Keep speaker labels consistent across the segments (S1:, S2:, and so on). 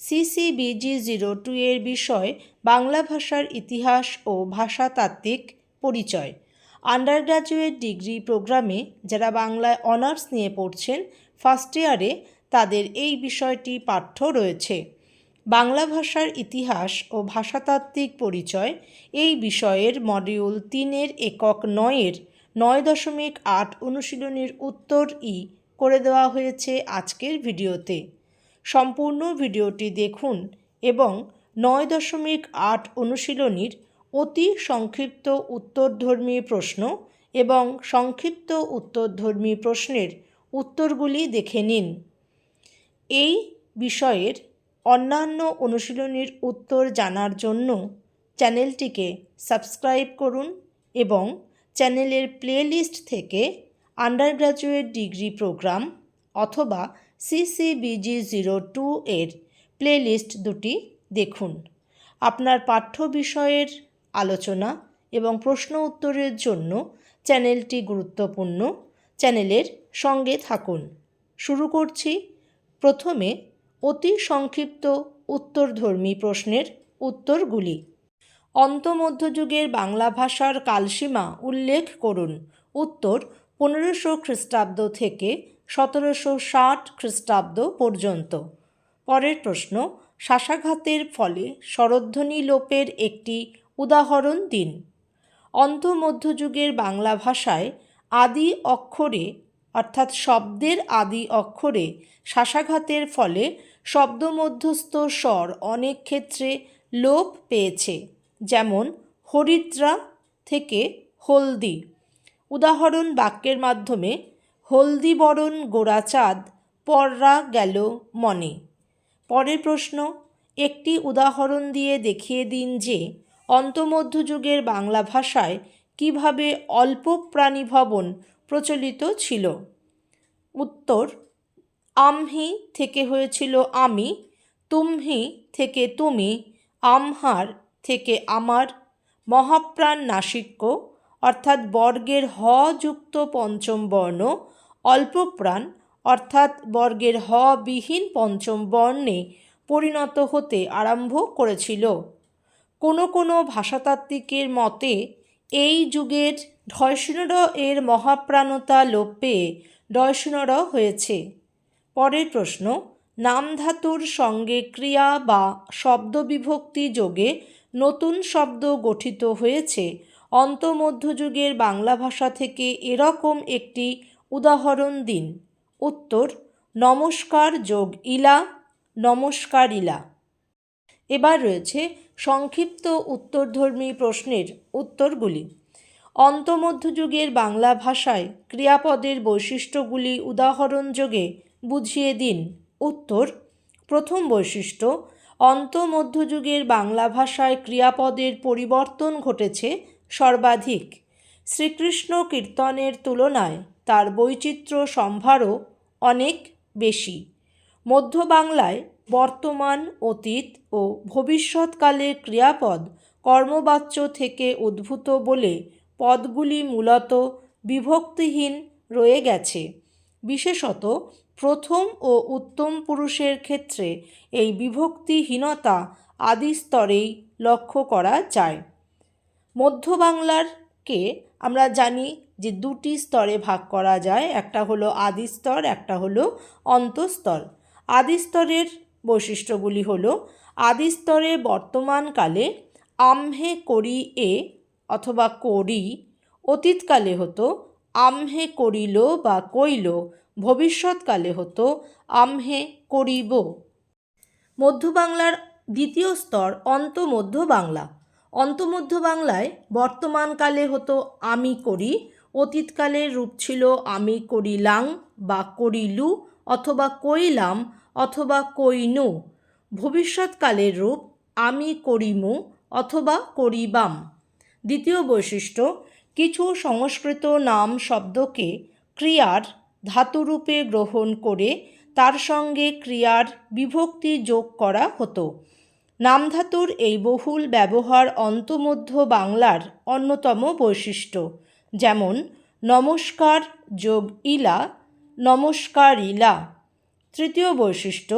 S1: CCBG zero two এর বিষয় বাংলা ভাষার ইতিহাস ও ভাষাতাত্ত্বিক পরিচয়। আন্ডার গ্র্যাজুয়েট ডিগ্রি প্রোগ্রামে যারা বাংলায় অনার্স নিয়ে পড়ছেন ফার্স্ট ইয়ারে তাদের এই বিষয়টি পাঠ্য রয়েছে। বাংলা ভাষার ইতিহাস ও ভাষাতাত্ত্বিক পরিচয় এই বিষয়ের মডিউল তিনের একক নয়ের নয় দশমিক আট অনুশীলনীর উত্তর ই করে দেওয়া হয়েছে আজকের ভিডিওতে। সম্পূর্ণ ভিডিওটি দেখুন এবং নয় দশমিক আট অনুশীলনীর অতি সংক্ষিপ্ত উত্তরধর্মী প্রশ্ন এবং সংক্ষিপ্ত উত্তরধর্মী প্রশ্নের উত্তরগুলি দেখে নিন। এই বিষয়ের অন্যান্য অনুশীলনীর উত্তর জানার জন্য চ্যানেলটিকে সাবস্ক্রাইব করুন এবং চ্যানেলের প্লেলিস্ট থেকে আন্ডার গ্র্যাজুয়েট ডিগ্রি প্রোগ্রাম অথবা সিসিবিজি জিরো টু এর প্লেলিস্ট দুটি দেখুন। আপনার পাঠ্য বিষয়ের আলোচনা এবং প্রশ্ন উত্তরের জন্য চ্যানেলটি গুরুত্বপূর্ণ। চ্যানেলের সঙ্গে থাকুন। শুরু করছি। প্রথমে অতি সংক্ষিপ্ত উত্তরধর্মী প্রশ্নের উত্তরগুলি। অন্তমধ্যযুগের বাংলা ভাষার কালসীমা উল্লেখ করুন। উত্তর পনেরোশো খ্রিস্টাব্দ থেকে সতেরোশো ষাট খ্রিস্টাব্দ পর্যন্ত। পরের প্রশ্ন, শাসাঘাতের ফলে স্বরধ্বনি লোপের একটি উদাহরণ দিন। অন্তমধ্যযুগের বাংলা ভাষায় আদি অক্ষরে, অর্থাৎ শব্দের আদি অক্ষরে শাসাঘাতের ফলে শব্দমধ্যস্থ স্বর অনেক ক্ষেত্রে লোপ পেয়েছে, যেমন হরিদ্রা থেকে হলদি। উদাহরণ বাক্যের মাধ্যমে হলদি বরণ গোড়াচাঁদ পররা গেল মনে। পরের প্রশ্ন, একটি উদাহরণ দিয়ে দেখিয়ে দিন যে, অন্তমধ্যযুগের বাংলা ভাষায় কীভাবে অল্প প্রাণী ভবন প্রচলিত ছিল? উত্তর, আমহি থেকে হয়েছিল আমি, তুমহি থেকে তুমি, আমহার থেকে আমার মহাপ্রাণ নাসিক্য অর্থাৎ বর্গের হ যুক্ত পঞ্চম বর্ণ অল্পপ্রাণ অর্থাৎ বর্গের হ বিহীন পঞ্চম বর্ণে পরিণত হতে আরম্ভ করেছিল। কোনো কোনো ভাষাতাত্ত্বিকের মতে, এই যুগের ঢয়সুনর এর মহাপ্রাণতা লোপ পেয়ে ডয়সুনর হয়েছে। পরের প্রশ্ন নামধাতুর সঙ্গে ক্রিয়া বা শব্দ বিভক্তি যোগে নতুন শব্দ গঠিত হয়েছে? অন্তমধ্যযুগের বাংলা ভাষা থেকে এরকম একটি উদাহরণ দিন। উত্তর, নমস্কার যোগ ইলা, নমস্কার ইলা। এবার রয়েছে সংক্ষিপ্ত উত্তরধর্মী প্রশ্নের উত্তরগুলি। অন্তমধ্যযুগের বাংলা ভাষায় ক্রিয়াপদের বৈশিষ্ট্যগুলি উদাহরণযোগে বুঝিয়ে দিন। উত্তর, প্রথম বৈশিষ্ট্য, অন্তমধ্যযুগের বাংলা ভাষায় ক্রিয়াপদের পরিবর্তন ঘটেছে সর্বাধিক। শ্রীকৃষ্ণ কীর্তনের তুলনায় তার বৈচিত্র্য সম্ভারও অনেক বেশি। মধ্য বাংলায় বর্তমান, অতীত ও ভবিষ্যৎকালে ক্রিয়াপদ কর্মবাচ্য থেকে উদ্ভূত বলে পদগুলি মূলত বিভক্তিহীন রয়ে গেছে। বিশেষত প্রথম ও উত্তম পুরুষের ক্ষেত্রে এই বিভক্তিহীনতা আদি স্তরেই লক্ষ্য করা যায়। মধ্য বাংলারকে আমরা জানি যে দুটি স্তরে ভাগ করা যায়, একটা হলো আদি স্তর, একটা হলো অন্তস্তর আদি স্তরের বৈশিষ্ট্যগুলি হলো, আদি স্তরে বর্তমানকালে আমহে করি এ অথবা করি, অতীতকালে হতো আমহে করিল বা কইল, ভবিষ্যৎকালে হতো আমহে করিব। মধ্য বাংলার দ্বিতীয় স্তর অন্তমধ্য বাংলা। অন্তমধ্য বাংলায় বর্তমানকালে হতো আমি করি অতীতকালের রূপ ছিল আমি করিলাং বা করিলু অথবা কইলাম অথবা কইনু। ভবিষ্যৎকালের রূপ আমি করিমু অথবা করিবাম। দ্বিতীয় বৈশিষ্ট্য, কিছু সংস্কৃত নাম শব্দকে ক্রিয়ার ধাতুরূপে গ্রহণ করে তার সঙ্গে ক্রিয়ার বিভক্তি যোগ করা হতো। নামধাতুর এই বহুল ব্যবহার অন্তমধ্য বাংলার অন্যতম বৈশিষ্ট্য, যেমন নমস্কার যোগ ইলা নমস্কার ইলা তৃতীয় বৈশিষ্ট্য,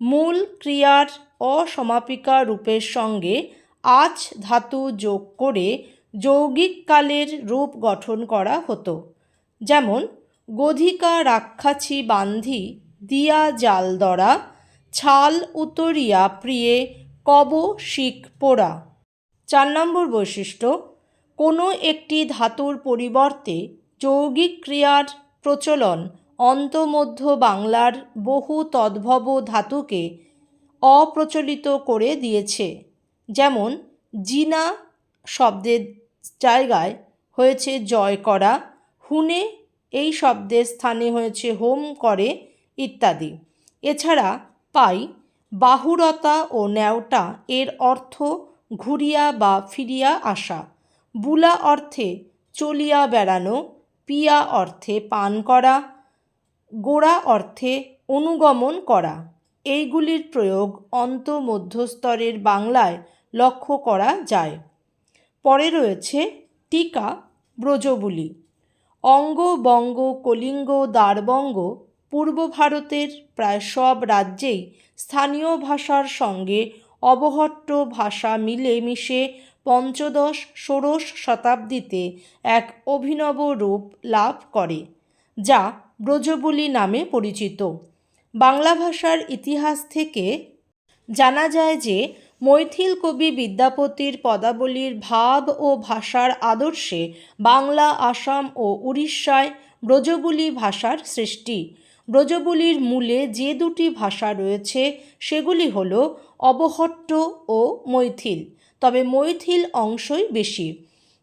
S1: মূল ক্রিয়ার অসমাপিকা রূপের সঙ্গে আচ ধাতু যোগ করে যৌগিক কালের রূপ গঠন করা হতো, যেমন গধিকা রাক্ষাছি বান্ধি, দিয়া জাল দরা ছাল উতরিয়া প্রিয়ে কব শিক পোড়া। চার নম্বর বৈশিষ্ট্য, কোনো একটি ধাতুর পরিবর্তে যৌগিক ক্রিয়ার প্রচলন অন্তমধ্য বাংলার বহু তদ্ভব ধাতুকে অপ্রচলিত করে দিয়েছে। যেমন, জিনা শব্দের জায়গায় হয়েছে জয় করা, হুনে এই শব্দের স্থানে হয়েছে হোম করে ইত্যাদি। এছাড়া পাই বাহুরতা ও ন্যাওটা এর অর্থ ঘুরিয়া বা ফিরিয়া আসা। বুলা অর্থে চলিয়া বেড়ানো, পিয়া অর্থে পান করা, গোড়া অর্থে অনুগমন করা। এইগুলির প্রয়োগ অন্ত মধ্যস্তরের বাংলায় লক্ষ্য করা যায়। পরে রয়েছে টিকা, ব্রজবুলি। অঙ্গ, বঙ্গ, কলিঙ্গ, দ্বারবঙ্গ পূর্ব ভারতের প্রায় সব রাজ্যেই স্থানীয় ভাষার সঙ্গে অবহট্ট ভাষা মিলে মিশে পঞ্চদশ, ষোড়শ শতাব্দীতে এক অভিনব রূপ লাভ করে, যা ব্রজবুলি নামে পরিচিত। বাংলা ভাষার ইতিহাস থেকে জানা যায় যে মৈথিল কবি বিদ্যাপতির পদাবলীর ভাব ও ভাষার আদর্শে বাংলা, আসাম ও উড়িষ্যায় ব্রজবুলি ভাষার সৃষ্টি। ব্রজবুলির মূলে যে দুটি ভাষা রয়েছে, সেগুলি হল অবহট্ট ও মৈথিল। তবে মৈথিল অংশই বেশি।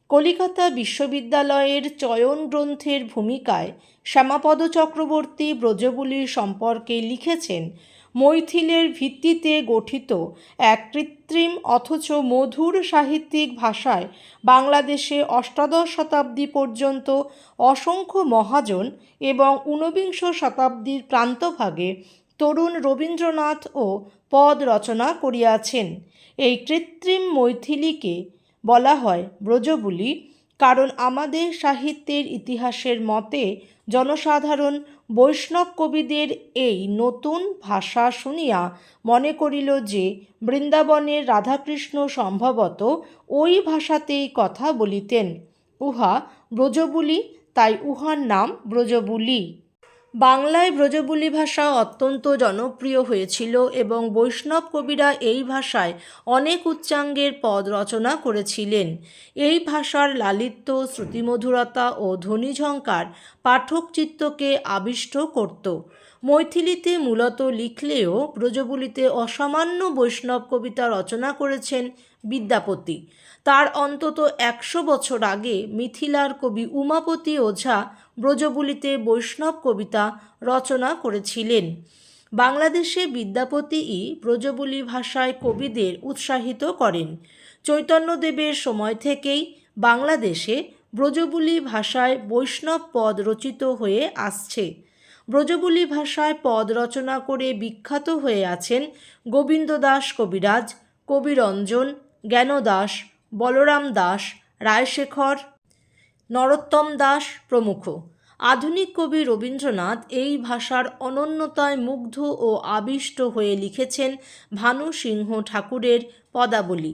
S1: কলিকাতা বিশ্ববিদ্যালয়ের চয়ন গ্রন্থের ভূমিকায় শ্যামাপদ চক্রবর্তী ব্রজবলির সম্পর্কে লিখেছেন মৈথিলের ভিত্তিতে গঠিত এক কৃত্রিম অথচ মধুর সাহিত্যিক ভাষায় বাংলাদেশে অষ্টাদশ শতাব্দী পর্যন্ত অসংখ্য মহাজন এবং ঊনবিংশ শতাব্দীর প্রান্তভাগে তরুণ রবীন্দ্রনাথ ও পদ রচনা করিয়াছেন। এই কৃত্রিম মৈথিলিকে বলা হয় ব্রজবুলি। কারণ আমাদের সাহিত্যের ইতিহাসের মতে জনসাধারণ বৈষ্ণব কবিদের এই নতুন ভাষা শুনিয়া মনে করিল যে বৃন্দাবনের রাধাকৃষ্ণ সম্ভবত ওই ভাষাতেই কথা বলিতেন। উহা ব্রজবুলি, তাই উহার নাম ব্রজবুলি। বাংলায় ব্রজবুলি ভাষা অত্যন্ত জনপ্রিয় হয়েছিল এবং বৈষ্ণব কবিরা এই ভাষায় অনেক উচ্চাঙ্গের পদ রচনা করেছিলেন। এই ভাষার লালিত্য, শ্রুতিমধুরতা ও ধ্বনিঝঙ্কার পাঠক চিত্তকে আবিষ্ট করত। মৈথিলিতে মূলত লিখলেও ব্রজবুলিতে অসামান্য বৈষ্ণব কবিতা রচনা করেছেন বিদ্যাপতি। তার অন্তত একশো বছর আগে মিথিলার কবি উমাপতি ওঝা ব্রজবুলিতে বৈষ্ণব কবিতা রচনা করেছিলেন। বাংলাদেশে বিদ্যাপতিই ব্রজবুলি ভাষায় কবিদের উৎসাহিত করেন। চৈতন্যদেবের সময় থেকেই বাংলাদেশে ব্রজবুলি ভাষায় বৈষ্ণব পদ রচিত হয়ে আসছে। ব্রজবুলি ভাষায় পদ রচনা করে বিখ্যাত হয়ে আছেন গোবিন্দ দাস কবিরাজ, কবিরঞ্জন, জ্ঞানদাস, বলরাম দাস, রায়শেখর, নরোত্তম দাস প্রমুখ। আধুনিক কবি রবীন্দ্রনাথ এই ভাষার অনন্যতায় মুগ্ধ ও আবিষ্ট হয়ে লিখেছেন ভানু সিংহ ঠাকুরের পদাবলী।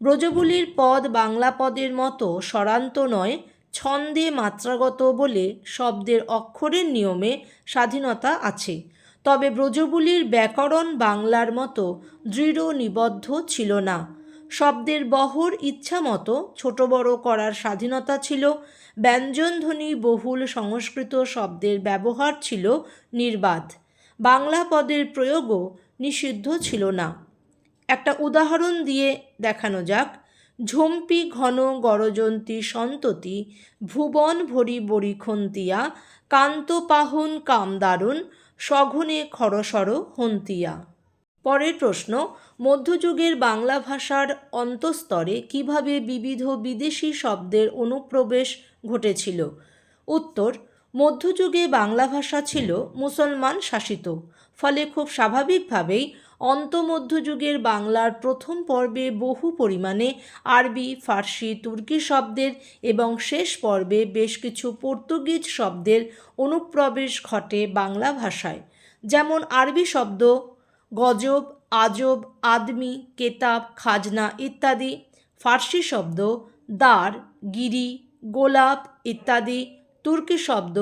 S1: ব্রজবুলির পদ বাংলা পদের মতো স্বরান্ত নয় ছন্দে মাত্রাগত বলে শব্দের অক্ষরের নিয়মে স্বাধীনতা আছে। তবে ব্রজবুলির ব্যাকরণ বাংলার মতো দৃঢ় নিবদ্ধ ছিল না। শব্দের বহর ইচ্ছামতো ছোট বড় করার স্বাধীনতা ছিল। ব্যঞ্জনধ্বনি বহুল সংস্কৃত শব্দের ব্যবহার ছিল নির্বাধ। বাংলা পদের প্রয়োগও নিষিদ্ধ ছিল না। একটা উদাহরণ দিয়ে দেখানো যাক। ঝম্পি ঘন গরজন্তী সন্ততি, ভুবন ভরি বরিখন্তিয়া কান্তপাহন কামদারুণ সঘনে খরসর হন্তিয়া। পরের প্রশ্ন, মধ্যযুগের বাংলা ভাষার অন্তস্তরে কীভাবে বিবিধ বিদেশি শব্দের অনুপ্রবেশ ঘটেছিল? উত্তর, মধ্যযুগে বাংলা ভাষা ছিল মুসলমান শাসিত, ফলে খুব স্বাভাবিকভাবেই অন্তমধ্যযুগের বাংলার প্রথম পর্বে বহু পরিমাণে আরবি, ফার্সি, তুর্কি শব্দের এবং শেষ পর্বে বেশ কিছু পর্তুগিজ শব্দের অনুপ্রবেশ ঘটে বাংলা ভাষায়। যেমন আরবি শব্দ গজব, আজব, আদমি, কেতাব, খাজনা ইত্যাদি। ফার্সি শব্দ দার, গিরি, গোলাপ ইত্যাদি। তুর্কি শব্দ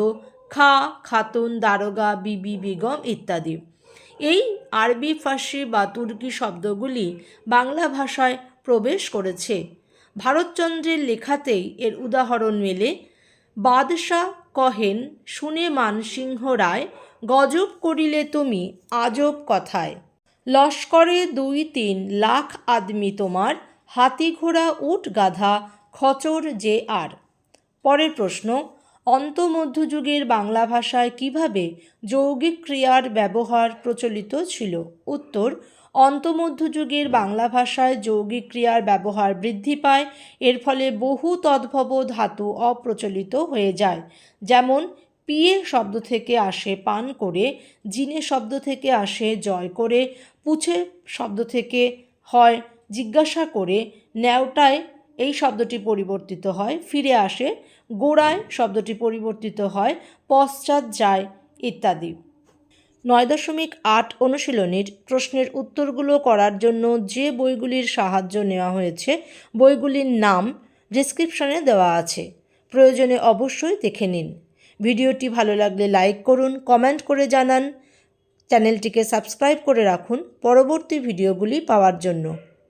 S1: খা, খাতুন, দারোগা, বিবি, বেগম ইত্যাদি। এই আরবি, ফার্সি বা তুর্কি শব্দগুলি বাংলা ভাষায় প্রবেশ করেছে। ভারতচন্দ্রের লেখাতেই এর উদাহরণ মেলে, বাদশাহ কহেন, শুনে মানসিংহ রায়, গজব করিলে তুমি আজব কথায়। লস্করে দুই তিন লাখ আদমি তোমার, হাতি ঘোড়া উট গাধা খচর যে আর। পরের প্রশ্ন অন্তমধ্যযুগের বাংলা ভাষায় কীভাবে যৌগিক ক্রিয়ার ব্যবহার প্রচলিত ছিল? উত্তর, অন্তমধ্যযুগের বাংলা ভাষায় যৌগিক ক্রিয়ার ব্যবহার বৃদ্ধি পায়, এর ফলে বহু তদ্ভব ধাতু অপ্রচলিত হয়ে যায়। যেমন, পিয়ে শব্দ থেকে আসে পান করে, জিনে শব্দ থেকে আসে জয় করে, পুছে শব্দ থেকে হয় জিজ্ঞাসা করে, ন্যাওটায় এই শব্দটি পরিবর্তিত হয়, ফিরে আসে, গোড়ায় শব্দটি পরিবর্তিত হয়, পশ্চাৎ যায় ইত্যাদি। নয় দশমিক আট অনুশীলনীর প্রশ্নের উত্তরগুলো করার জন্য যে বইগুলির সাহায্য নেওয়া হয়েছে, বইগুলির নাম ডিসক্রিপশনে দেওয়া আছে। প্রয়োজনে অবশ্যই দেখে নিন। ভিডিওটি ভালো লাগলে লাইক করুন, কমেন্ট করে জানান, চ্যানেলটিকে সাবস্ক্রাইব করে রাখুন। পরবর্তী ভিডিওগুলি পাওয়ার জন্য।